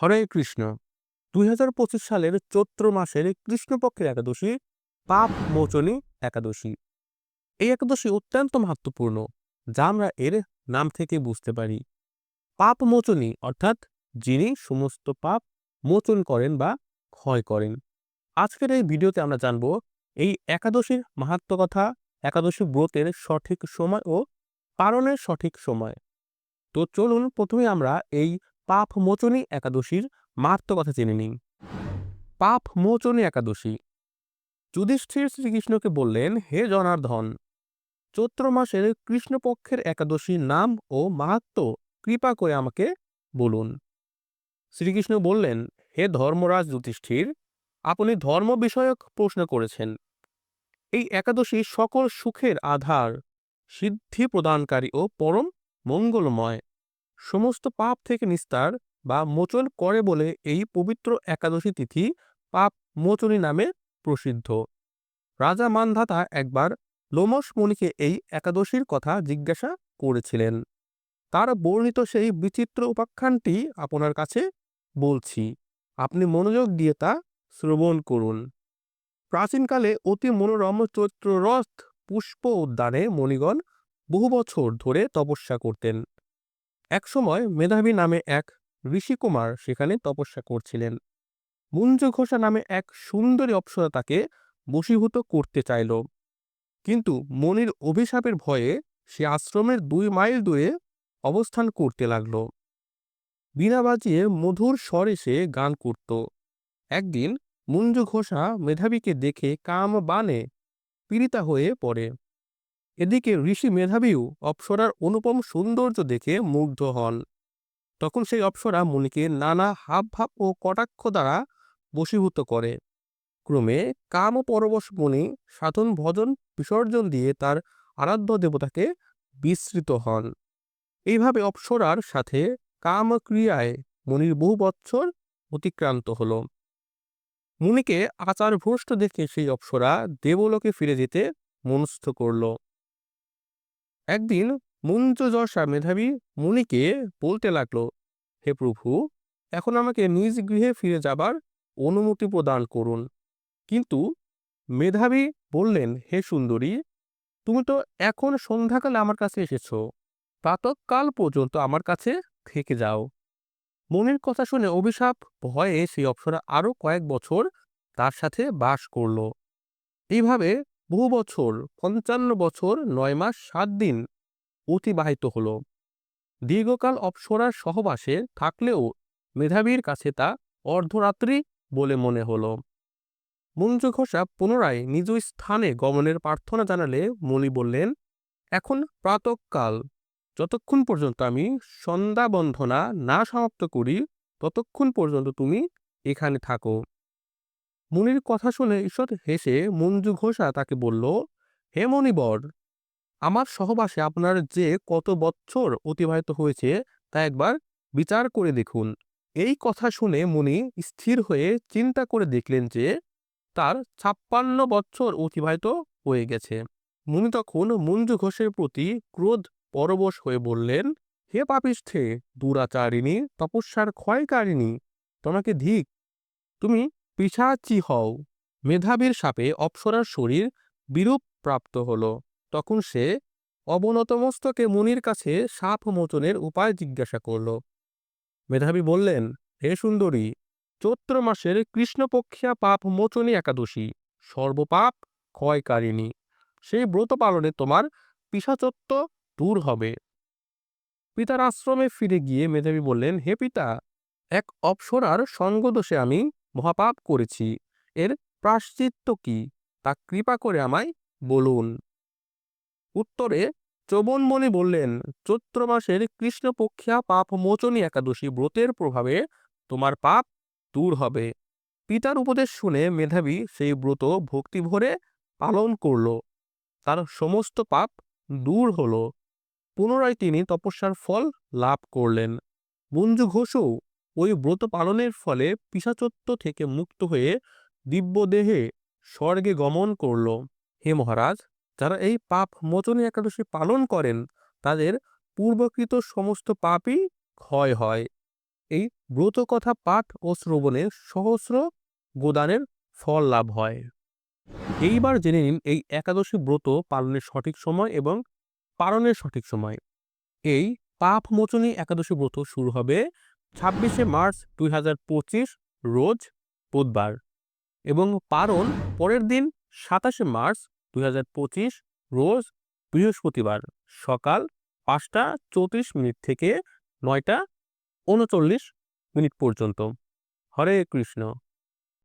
হরে কৃষ্ণ। দুই হাজার পঁচিশ সালের চৈত্র মাসের কৃষ্ণপক্ষের একাদশী, পাপ মোচনী একাদশী। এই একাদশী অত্যন্ত মাহাত্মপূর্ণ যা আমরা এর নাম থেকে বুঝতে পারি। পাপ মোচনী, অর্থাৎ যিনি সমস্ত পাপ মোচন করেন বা ক্ষয় করেন। আজকের এই ভিডিওতে আমরা জানব, এই একাদশীর মাহাত্ম কথা, একাদশী ব্রতের সঠিক সময় ও পালনের সঠিক সময়। তো চলুন, প্রথমে আমরা এই পাপ মোচনী একাদশীর মাহাত্ম কথা জেনে নিই। পাপ মোচনী একাদশী। যুধিষ্ঠির শ্রীকৃষ্ণকে বললেন, হে জনার্ধন চৈত্র মাসের কৃষ্ণপক্ষের একাদশীর নাম ও মাহাত্ম কৃপা করে আমাকে বলুন। শ্রীকৃষ্ণ বললেন, হে ধর্মরাজ যুধিষ্ঠির, আপনি ধর্ম বিষয়ক প্রশ্ন করেছেন। এই একাদশী সকল সুখের আধার, সিদ্ধি প্রদানকারী ও পরম মঙ্গলময়। সমস্ত পাপ থেকে নিস্তার বা মোচন করে বলে এই পবিত্র একাদশী তিথি পাপ মোচনী নামে প্রসিদ্ধ। রাজা মানধাতা একবার লোমস মণিকে এই একাদশীর কথা জিজ্ঞাসা করেছিলেন। তার বর্ণিত সেই বিচিত্র উপাখ্যানটি আপনার কাছে বলছি। আপনি মনোযোগ দিয়ে তা শ্রবণ করুন। প্রাচীনকালে অতি মনোরম চৈত্ররথ পুষ্প উদ্যানে মণিগণ বহু বছর ধরে তপস্যা করতেন। একসময় মেধাবী নামে এক ঋষিকুমার সেখানে তপস্যা করছিলেন। মুঞ্জ ঘোষা নামে এক সুন্দরী অপ্সরা তাকে বশীভূত করতে চাইল। কিন্তু মনির অভিশাপের ভয়ে সে আশ্রমের দুই মাইল দূরে অবস্থান করতে লাগল। বীণা বাজিয়ে মধুর স্বরে সে গান করত। একদিন মুঞ্জু ঘোষা মেধাবীকে দেখে কাম বানে পীড়িতা হয়ে পড়ে। এদিকে ঋষি মেধাবীও অপ্সরার অনুপম সৌন্দর্য দেখে মুগ্ধ হন। তখন সেই অপ্সরা মুনিকে নানা হাবভাব ও কটাক্ষ দ্বারা বশীভূত করে। ক্রমে কাম পরবশ মুনি সাধন ভজন বিসর্জন দিয়ে তার আরাধ্য দেবতাকে বিস্মৃত হন। এইভাবে অপ্সরার সাথে কাম ক্রিয়ায় মুনির বহু বৎসর অতিক্রান্ত হল। মুনিকে আচার ভ্রষ্ট দেখে সেই অপ্সরা দেবলোকে ফিরে যেতে মনস্থ করল। একদিন মুঞ্জযশা মেধাবী মুনিকে বলতে লাগল, হে প্রভু, এখন আমাকে নিজ গৃহে ফিরে যাবার অনুমতি প্রদান করুন। কিন্তু মেধাবী বললেন, হে সুন্দরী, তুমি তো এখন সন্ধ্যাকালে আমার কাছে এসেছ। প্রাতকাল পর্যন্ত আমার কাছে থেকে যাও। মনের কথা শুনে অভিশাপ ভয়ে সেই অপ্সরা আরও কয়েক বছর তার সাথে বাস করল। এইভাবে বহু বছর, পঞ্চান্ন বছর, নয় মাস, সাত দিন অতিবাহিত হল। দীর্ঘকাল অপ্সরার সহবাসে থাকলেও মেধাবীর কাছে তা অর্ধরাত্রি বলে মনে হল। মঞ্জু ঘোষা পুনরায় নিজ স্থানে গমনের প্রার্থনা জানালে মণি বললেন, এখন প্রাতকাল। যতক্ষণ পর্যন্ত আমি সন্ধ্যা বন্ধনা না সমাপ্ত করি, ততক্ষণ পর্যন্ত তুমি এখানে থাকো। মুনির কথা শুনে ঈষৎ হেসে মঞ্জু ঘোষা তাকে বলল, হে মণিবর, আমার সহবাসে আপনার যে কত বৎসর অতিবাহিত হয়েছে তা একবার বিচার করে দেখুন। এই কথা শুনে মুনি স্থির হয়ে চিন্তা করে দেখলেন যে তার ছাপ্পান্ন বৎসর অতিবাহিত হয়ে গেছে। মুনি তখন মঞ্জু ঘোষের প্রতি ক্রোধ পরবশ হয়ে বললেন, হে পাপিষ্ঠে, দুরাচারিণী, তপস্যার ক্ষয়কারিণী, তোমাকে ধিক, তুমি পিছাচি হও। মেধাবীর সাপে অপ্সরার শরীর বিরূপ প্রাপ্ত হল। তখন সে অবনতমস্তকে মুনির কাছে সাপ মোচনের উপায় জিজ্ঞাসা করল। মেধাবী বললেন, হে সুন্দরী, চৈত্র মাসের কৃষ্ণপক্ষিয়া পাপ মোচনী একাদশী, সর্বপাপ ক্ষয়কারিণী। সেই ব্রত পালনে তোমার পিসাচত্ব দূর হবে। পিতার আশ্রমে ফিরে গিয়ে মেধাবী বললেন, হে পিতা, এক অপ্সরার সঙ্গদোষে আমি মহাপাপ করেছি। এর প্রাশ্চিত্য কি? তা কৃপা করে আমায় বলুন। উত্তরে চবনমণি বললেন, চৈত্র মাসের কৃষ্ণপক্ষিয়া পাপ মোচনী একাদশী ব্রতের প্রভাবে তোমার পাপ দূর হবে। পিতার উপদেশ শুনে মেধাবী সেই ব্রত ভক্তি ভরে পালন করল। তার সমস্ত পাপ দূর হল। পুনরায় তিনি তপস্যার ফল লাভ করলেন। মঞ্জু ঘোষও ওই ব্রত পালনের ফলে পিসাচত্ব থেকে মুক্ত হয়ে দিব্যদেহে স্বর্গে গমন করল। হে মহারাজ, যারা এই পাপ মোচনী একাদশী পালন করেন, তাদের পূর্বকৃত সমস্ত পাপই ক্ষয় হয়। এই ব্রত কথা পাঠ ও শ্রবণে সহস্র গোদানের ফল লাভ হয়। এইবার জেনে নিন এই একাদশী ব্রত পালনের সঠিক সময় এবং পালনের সঠিক সময়। এই পাপ মোচনী একাদশী ব্রত শুরু হবে ছাব্বিশে মার্চ দুই হাজার পঁচিশ, রোজ বুধবার। এবং পারণ পরের দিন সাতাশে মার্চ দুই হাজার পঁচিশ, রোজ বৃহস্পতিবার, সকাল পাঁচটা চৌত্রিশ মিনিট থেকে নয়টা উনচল্লিশ মিনিট পর্যন্ত। হরে কৃষ্ণ।